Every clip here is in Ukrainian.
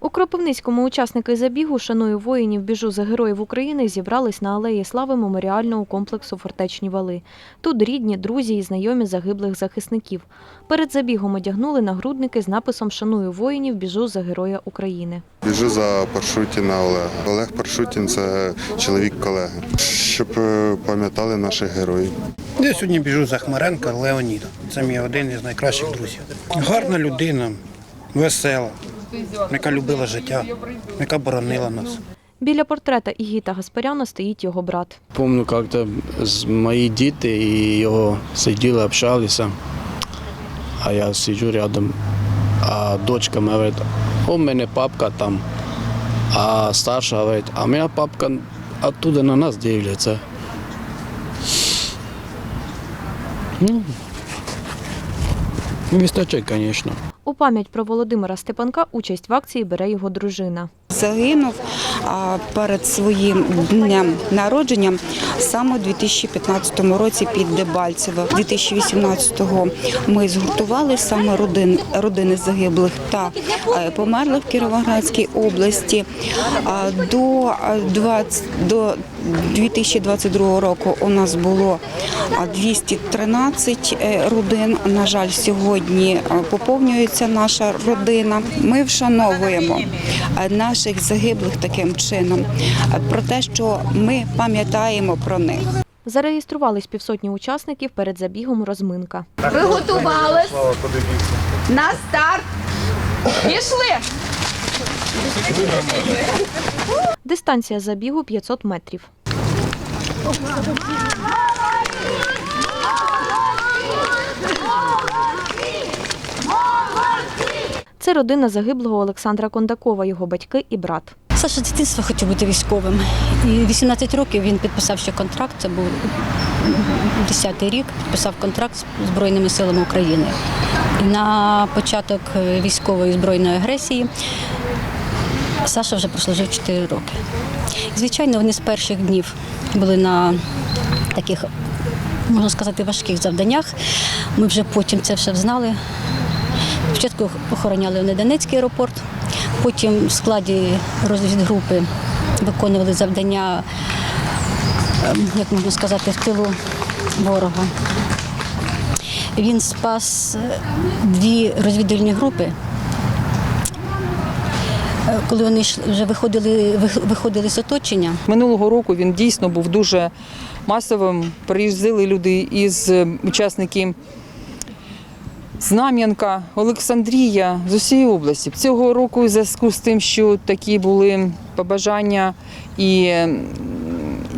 У Кропивницькому учасники забігу «Шаную воїнів біжу за героїв України» зібрались на алеї слави меморіального комплексу «Фортечні вали». Тут рідні, друзі і знайомі загиблих захисників. Перед забігом одягнули нагрудники з написом «Шаную воїнів біжу за героя України». Біжу за Паршутіна Олега. Олег Паршутін це чоловік колеги, щоб е, пам'ятали наших героїв. Я сьогодні біжу за Хмаренка Леоніда. Це мій один із найкращих друзів. Гарна людина, весела, яка любила життя, яка боронила нас. Біля портрета Ігіта Гаспаряна стоїть його брат. Помню, как-то з- мої діти і його сиділи, общалися, а я сиджу рядом, а дочка говорить, у мене папка там, а старша говорить, а у мене папка оттуда на нас дивляться. Ну, вистачає, звісно. У пам'ять про Володимира Степанка участь в акції бере його дружина. Загинув перед своїм днем народження саме у 2015 році під Дебальцево. 2018-го ми згуртували саме родин, родини загиблих та е, померлих в Кіровоградській області. До, а, 20, до 2022 року у нас було а, 213 е, родин. На жаль, сьогодні е, поповнюється наша родина. Ми вшановуємо е, наших загиблих таким чином про те, що ми пам'ятаємо про них. Зареєструвались півсотні учасників перед забігом розминка. Приготувались. На старт. Пішли. Дистанція забігу 500 метрів. Це родина загиблого Олександра Кондакова, його батьки і брат. Саша з дитинства хотів бути військовим. І 18 років він підписав ще контракт. Це був 10-й рік. Підписав контракт з Збройними силами України. На початок військової збройної агресії Саша вже прослужив 4 роки. Звичайно, вони з перших днів були на таких, можна сказати, важких завданнях. Ми вже потім це все знали. Спочатку охороняли вони Донецький аеропорт, потім в складі розвідгрупи виконували завдання, ем, як можна сказати, в тилу ворога. Він спас е, дві розвідувальні групи. Е, Коли вони вже виходили, вих- виходили з оточення, Минулого року він дійсно був дуже масовим. Приїздили люди із е, учасників Знам'янка, Олександрія з усієї області. Цього року, в зв'язку з тим, що такі були побажання і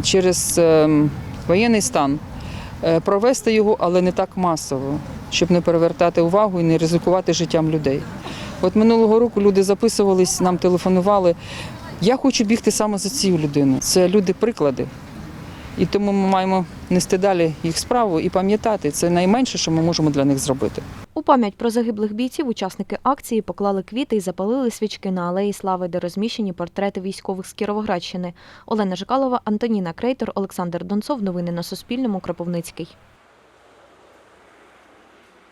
через ем, воєнний стан е, провести його, але не так масово, щоб не перевертати увагу і не ризикувати життям людей. От минулого року люди записувались, нам телефонували. Я хочу бігти саме за цю людину. Це люди-приклади. І тому ми маємо нести далі їх справу і пам'ятати. Це найменше, що ми можемо для них зробити. У пам'ять про загиблих бійців учасники акції поклали квіти і запалили свічки на алеї слави, де розміщені портрети військових з Кіровоградщини. Олена Жикалова, Антоніна Крейтор, Олександр Донцов. Новини на Суспільному. Кропивницький.